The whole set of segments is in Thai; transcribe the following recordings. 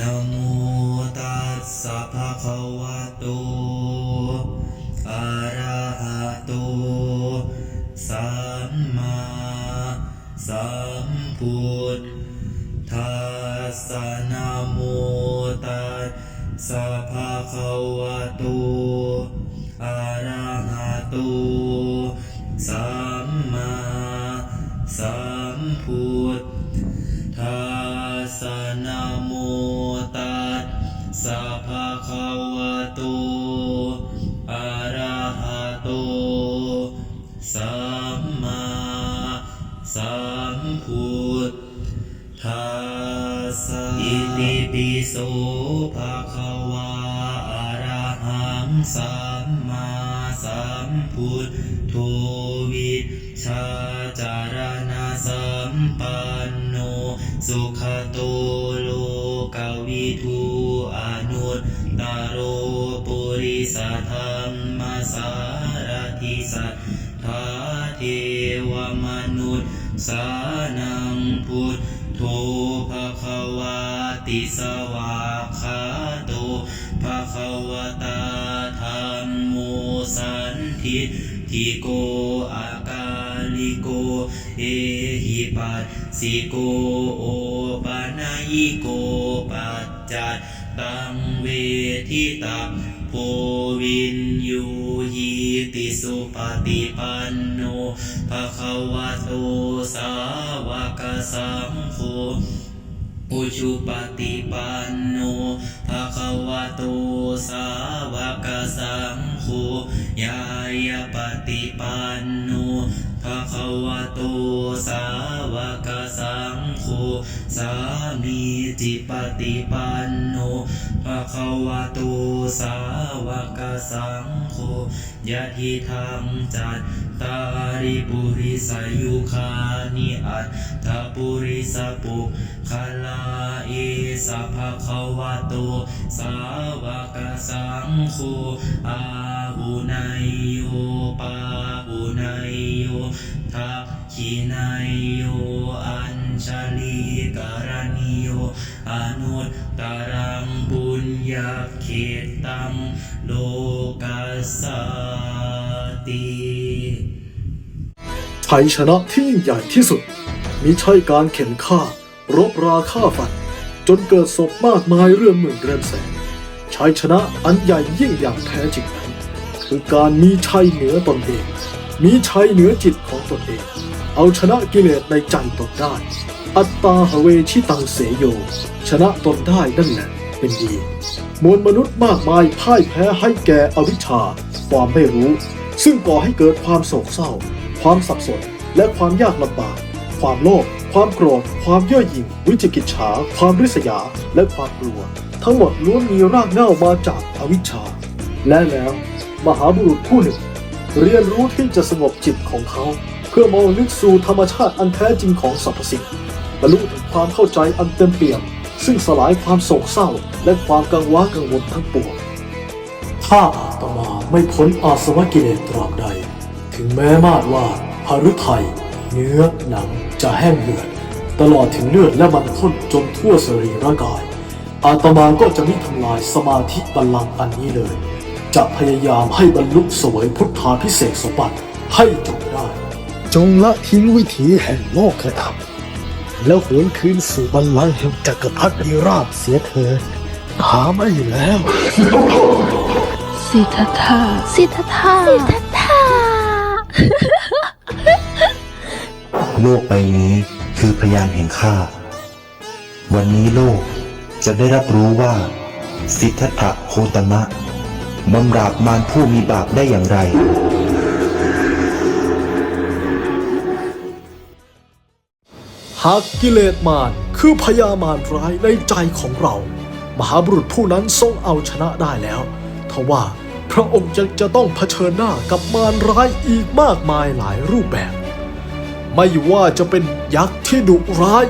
นโมตัสสะภะคะวะโตอะระหะโตสัมมาสัมพุทธัสสะนะโมตัสสะภะคะวะโตอะระหะโตสัม สัมพุทธัสสะอิติปิโสภะคะวะอะระหังสัมมาสัมพุทโธวิชาจารณะสัมปันโนสุขโตโลกวิทูอนุตตโรปุริสธรรมสารทิสัท สานังพุทโธภะคะวาติสวาคาโตภะคะวตาธรรมโมสันทิทิโกอากาลิโก เอหิปัสสิโกโอปานายิโกปัจจัตตังเวทิตังโพวินยูยีติสุปฏิปันโน ภะควะโตสาวกสังโฆอุชุปฏิปันโนภะคะวะโตสาวกสังโฆยายาปฏิปันโนภะคะวะโตสาวกสังโฆสามีจิปฏิปันโนภะคะวะโตสาวกสังโฆยะทิธรรมจัต ตาริปุริสายุคานิอัตถปุริสปุคลาเอสัพพะควะโตสาวกสังโฆอาหุนายโยปาหุนายโยทักขินายโยอัญชลีการณิโยอนุตตรังบุญญาเขตังโลกัสสติ ชัยชนะที่ยิ่งใหญ่ที่สุด มิใช่การเข็นฆ่า รบราฆ่าฟัน จนเกิดศพมากมายเรื่องหมื่นเรือนแสนชัยชนะอันใหญ่ยิ่งอย่างแท้จริงนั้นคือการมีชัยเหนือตนเอง มีชัยเหนือจิตของตนเอง เอาชนะกิเลสในใจตนได้ อัตตาหเวชิตังเสยโย ชนะตนได้นั่นแหละเป็นดี มวลมนุษย์มากมายพ่ายแพ้ให้แก่อวิชชา ความไม่รู้ ซึ่งก่อให้เกิดความโศกเศร้า ความสับสน และความยากลำบาก ความโลภ ความโกรธ ความเย่อหยิ่ง วิจิกิจฉา ความริษยา และความกลัว ทั้งหมดล้วนมีรากเหง้ามาจากอวิชชา และแล้วมหาบุรุษผู้หนึ่ง เรียนรู้ที่จะสงบจิตของเขา เพื่อมองลึกสู่ธรรมชาติอันแท้จริงของสรรพสิ่งบรรลุถึงความเข้าใจอันเต็มเปี่ยม ซึ่งสลายความโศกเศร้า และความกังวลกังวลทั้งปวงถ้าอาตมาไม่พ้นอาสวะกิเลสตราบใด ถึงแม้มาดว่าหฤทัยเนื้อหนังจะแห้งเหือด ตลอดถึงเลือดและมันข้นจนทั่วสรีระกาย อาตมาก็จะไม่ทำลายสมาธิบัลลังก์อันนี้เลย จะพยายามให้บรรลุเสวยพุทธาพิเศษกสมบัติให้จงได้ จงละทิ้งวิถีแห่งโลกธรรมแล้วหวนคืนสู่บัลลังก์แห่งจักรพรรดิราชเสียเถิดหาไม่แล้ว สิทธัตถะสิทธัตถะสิทธัตถะ โลกใบนี้คือพยานแห่งข้า วันนี้โลกจะได้รับรู้ว่า สิทธัตถะโคตมะบำราบมารผู้มีบาปได้อย่างไรหากกิเลสมารคือพยามารร้ายในใจของเรา มหาบุรุษผู้นั้นทรงเอาชนะได้แล้ว ทว่า พระองค์ยังจะต้องเผชิญหน้ากับมารร้ายอีกมากมายหลายรูปแบบ ไม่ว่าจะเป็นยักษ์ที่ดุร้าย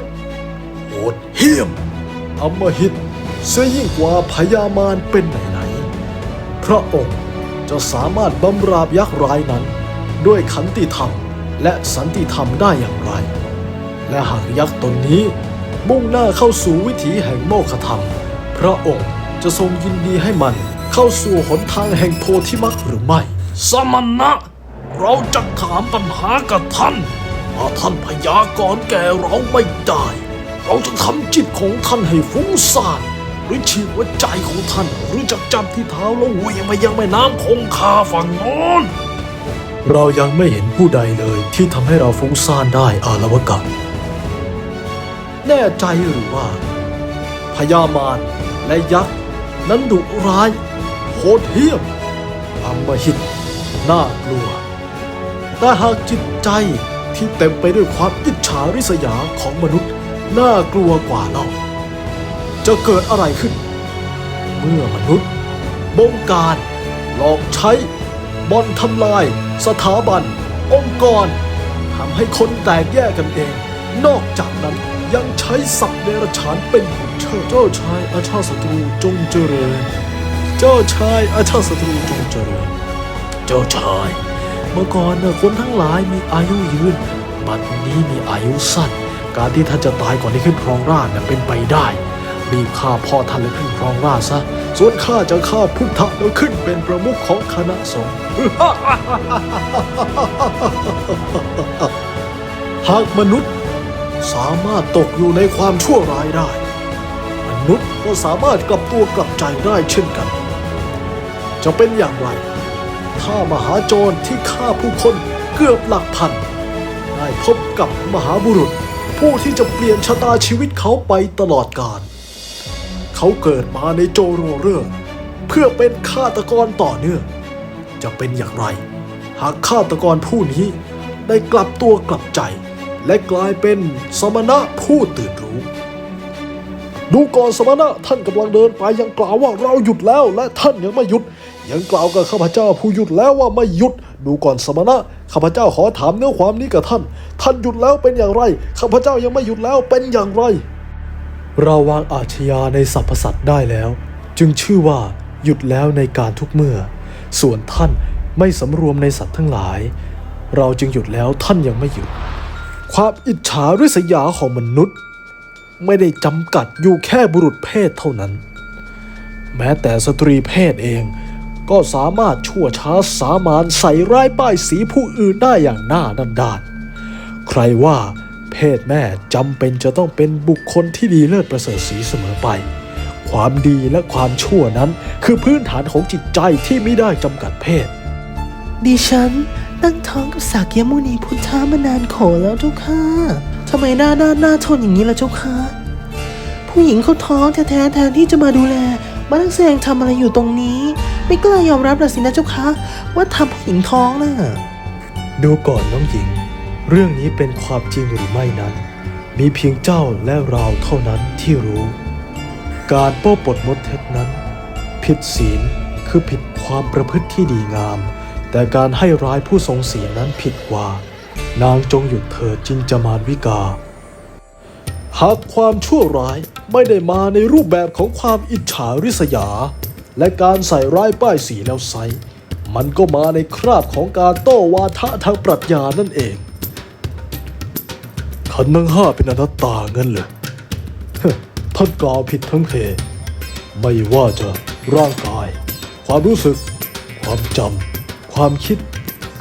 โหดเหี้ยมอำมหิตเสียยิ่งกว่าพยามารเป็นไหนๆพระองค์จะสามารถบำราบยักษ์ร้ายนั้น ด้วยขันติธรรมและสันติธรรมได้อย่างไร และหากยักษ์ตนนี้มุ่งหน้าเข้าสู่วิถีแห่งโมฆะธรรม พระองค์จะทรงยินดีให้มัน เข้าสู่หนทางแห่งโพธิมรรคหรือไม่ สมณะ เราจะถามปัญหากับท่านถ้าท่านพยากรณ์แก่เราไม่ได้ เราจะทำจิตของท่านให้ฟุ้งซ่านหรือฉีกหัวใจของท่าน หรือจะจับที่เท้าแล้วเหวี่ยงไปยังแม่น้ำคงคาฝั่งโน้นเรายังไม่เห็นผู้ใดเลยที่ทำให้เราฟุ้งซ่านได้อาลวกะแน่ใจหรือว่าพญามารและยักษ์นั้นดุร้าย โหดเหี้ยมอำมหิตน่ากลัว แต่หากจิตใจที่เต็มไปด้วยความอิจฉาริษยาของมนุษย์ น่ากลัวกว่าเราจะเกิดอะไรขึ้น เมื่อมนุษย์ บงการ หลอกใช้บอนทำลาย สถาบัน องค์กรทำให้คนแตกแยกกันเอง นอกจากนั้นยังใช้สัตว์เดรัจฉานเป็นหุ่นเชิดเจ้าชายอาชาศัตรูจงเจริญ เจ้าชายอาชาศัตรูจงเจริญ เจ้าชาย เมื่อก่อนน่ะคนทั้งหลายมีอายุยืน บัดนี้มีอายุสั้น การที่ท่านจะตายก่อนที่ขึ้นครองราชน่ะเป็นไปได้ รีบฆ่าพ่อท่านแล้วขึ้นครองราชซะ ส่วนข้าจะฆ่าพุทธะแล้วขึ้นเป็นประมุขของคณะสงฆ์ หากมนุษย์สามารถตกอยู่ในความชั่วร้ายได้ มนุษย์ก็สามารถกลับตัวกลับใจได้เช่นกัน จะเป็นอย่างไร ถ้ามหาโจรที่ฆ่าผู้คนเกือบหลักพัน ได้พบกับมหาบุรุษ ผู้ที่จะเปลี่ยนชะตาชีวิตเขาไปตลอดกาล เขาเกิดมาในโจโรเรื่องเพื่อเป็นฆาตกรต่อเนื่อง จะเป็นอย่างไร หากฆาตกรผู้นี้ได้กลับตัวกลับใจ และกลายเป็นสมณะผู้ตื่นรู้ดูก่อนสมณะท่านกำลังเดินไปยังกล่าวว่าเราหยุดแล้วและท่านยังไม่หยุด ยังกล่าวกับข้าพเจ้าผู้หยุดแล้วว่าไม่หยุด ดูก่อนสมณะ ข้าพเจ้าขอถามเนื้อความนี้กับท่าน ท่านหยุดแล้วเป็นอย่างไร ข้าพเจ้ายังไม่หยุดแล้วเป็นอย่างไร เราวางอาชญาในสรรพสัตว์ได้แล้ว จึงชื่อว่าหยุดแล้วในการทุกเมื่อ ส่วนท่านไม่สำรวมในสัตว์ทั้งหลาย เราจึงหยุดแล้วท่านยังไม่หยุด ความอิจฉาริษยาของมนุษย์ ไม่ได้จำกัดอยู่แค่บุรุษเพศเท่านั้น แม้แต่สตรีเพศเอง ก็สามารถชั่วช้าสามานใส่ร้ายป้ายสีผู้อื่นได้อย่างหน้าดันดานใครว่าเพศแม่จำเป็นจะต้องเป็นบุคคลที่ดีเลิศประเสริฐสีเสมอไป ความดีและความชั่วนั้นคือพื้นฐานของจิตใจที่ไม่ได้จำกัดเพศ ดิฉันตั้งท้องกับสากยมุนีพุทธามานานโขแล้วเจ้าค่ะทำไมหน้าหน้าหน้าทนอย่างนี้ล่ะเจ้าค่ะผู้หญิงเขาท้องแท้ๆแทนที่จะมาดูแล มาทั้งแสดงทำอะไรอยู่ตรงนี้ ไม่กล้ายอมรับละสินะเจ้าคะว่าทำผู้หญิงท้องน่ะดูก่อนน้องหญิง เรื่องนี้เป็นความจริงหรือไม่นั้น มีเพียงเจ้าและเราเท่านั้นที่รู้ การโป้ปดมดเท็จนั้น ผิดศีลคือผิดความประพฤติที่ดีงาม แต่การให้ร้ายผู้ทรงศีลนั้นผิดกว่า นางจงหยุดเถิดจินจามานวิกา หากความชั่วร้ายไม่ได้มาในรูปแบบของความอิจฉาริษยา และการใส่ร้ายป้ายสีแล้วไซ มันก็มาในคราบของการโต้วาทะทางปรัชญานั่นเอง ขันทั้งห้าเป็นอนัตตาเงินเลยท่านกล่าวผิดทั้งเพไม่ว่าจะร่างกาย ความรู้สึก ความจำ ความคิด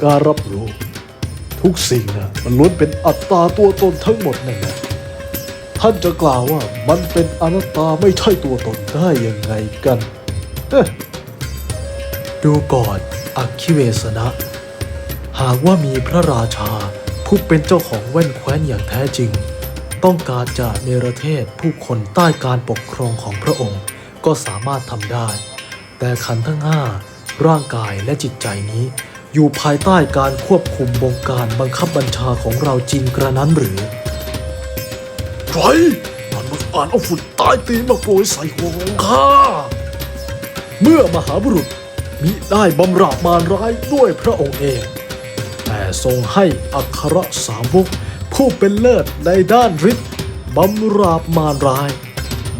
การรับรู้ ทุกสิ่งนะมันล้วนเป็นอัตตาตัวตนทั้งหมดนั่นแหละท่านจะกล่าวว่ามันเป็นอนัตตาไม่ใช่ตัวตนได้ยังไงกัน ดูก่อนอักคิเวสนะ หากว่ามีพระราชาผู้เป็นเจ้าของแว่นแคว้นอย่างแท้จริง ต้องการจะเนรเทศผู้คนใต้การปกครองของพระองค์ก็สามารถทำได้ แต่ขันทั้งห้าร่างกายและจิตใจนี้ อยู่ภายใต้การควบคุมบงการบังคับบัญชาของเราจริงกระนั้นหรือใครมันมาอ่านเอาฝุ่นใต้ตีนมาโปรยใส่หัวของข้า เมื่อมหาบุรุษมิได้บำราบมารร้ายด้วยพระองค์เอง แต่ทรงให้อัครสาวกผู้เป็นเลิศในด้านฤทธิ์บำราบมารร้าย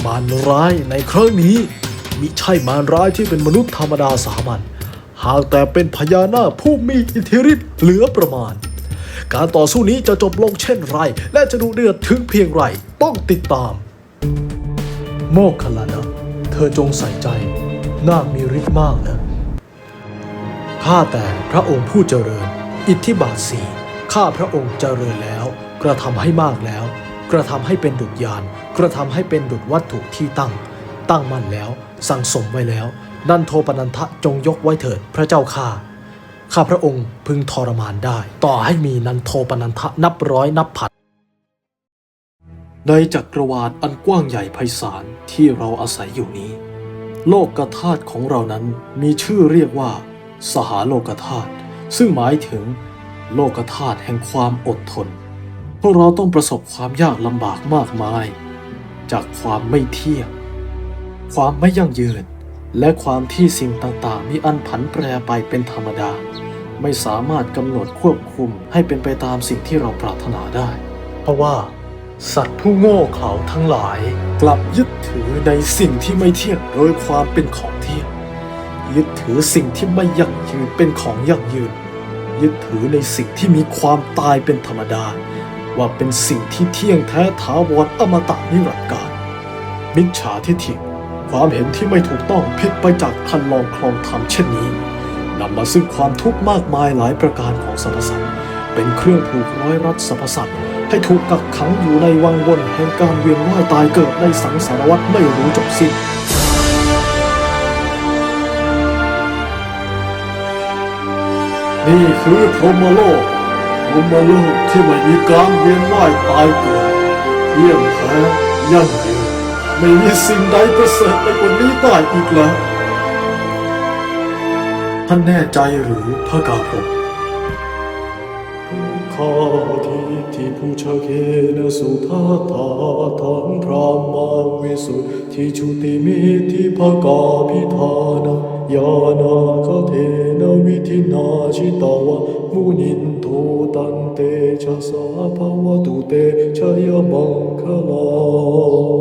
มารร้ายในครั้งนี้ มิใช่มารร้ายที่เป็นมนุษย์ธรรมดาสามัญหากแต่เป็นพญานาคผู้มีอิทธิฤทธิ์เหลือประมาณ การต่อสู้นี้จะจบลงเช่นไร และจะดุเดือดถึงเพียงไรต้องติดตาม โมคคัลลานะเธอจงใส่ใจ นาคมีฤทธิ์มากนะข้าแต่พระองค์ผู้เจริญ อิทธิบาทสีข้าพระองค์เจริญแล้ว กระทำให้มากแล้ว กระทำให้เป็นดุจยาน กระทำให้เป็นดุจวัตถุที่ตั้ง ตั้งมั่นแล้ว สั่งสมไว้แล้ว นันโทปนันทะจงยกไว้เถิดพระเจ้าข้าข้าพระองค์พึงทรมานได้ ต่อให้มีนันโทปนันทะนับร้อยนับพันในจักรวาลอันกว้างใหญ่ไพศาลที่เราอาศัยอยู่นี้ โลกธาตุของเรานั้นมีชื่อเรียกว่า สหาโลกธาตุซึ่งหมายถึง โลกธาตุแห่งความอดทน พวกเราต้องประสบความยากลำบากมากมาย จากความไม่เที่ยงความไม่ยั่งยืน และความที่สิ่งต่างๆ มีอันผันแปรไปเป็นธรรมดา ไม่สามารถกำหนดควบคุมให้เป็นไปตามสิ่งที่เราปรารถนาได้ เพราะว่า สัตว์ผู้โง่เขลาทั้งหลาย กลับยึดถือในสิ่งที่ไม่เที่ยงโดยความเป็นของเที่ยง ยึดถือสิ่งที่ไม่ยั่งยืนเป็นของยั่งยืน ยึดถือในสิ่งที่มีความตายเป็นธรรมดา ว่าเป็นสิ่งที่เที่ยงแท้ถาวรอมตะนิรันดร์การ มิจฉาทิฏฐิความเห็นที่ไม่ถูกต้องผิดไปจากคันลองคลองธรรมเช่นนี้นำมาซึ่งความทุกข์มากมายหลายประการของสรรพสัตว์เป็นเครื่องผูกร้อยรัดสรรพสัตว์ ให้ถูกกักขังอยู่ในวังวนแห่งการเวียนว่ายตายเกิดในสังสารวัฏไม่รู้จบสิ้นนี่คือพรหมโลกพรหมโลกที่ไม่มีการเวียนว่ายตายเกิดเที่ยงแท้ยั่งยืนไม่มีสิ่งใดประเสริฐไปกว่านี้ได้อีกแล้วท่านแน่ใจหรือพระกาพรหม ข้าทิฏฐิผู้ชาเคนะสุทาตาทังพรามังวิสุทธิชุติมิทิภกาพิธานะยานาคเทนะวิธินาชิตาวะมุนินโทตันเตชะสาภวตุเตชยมังคลา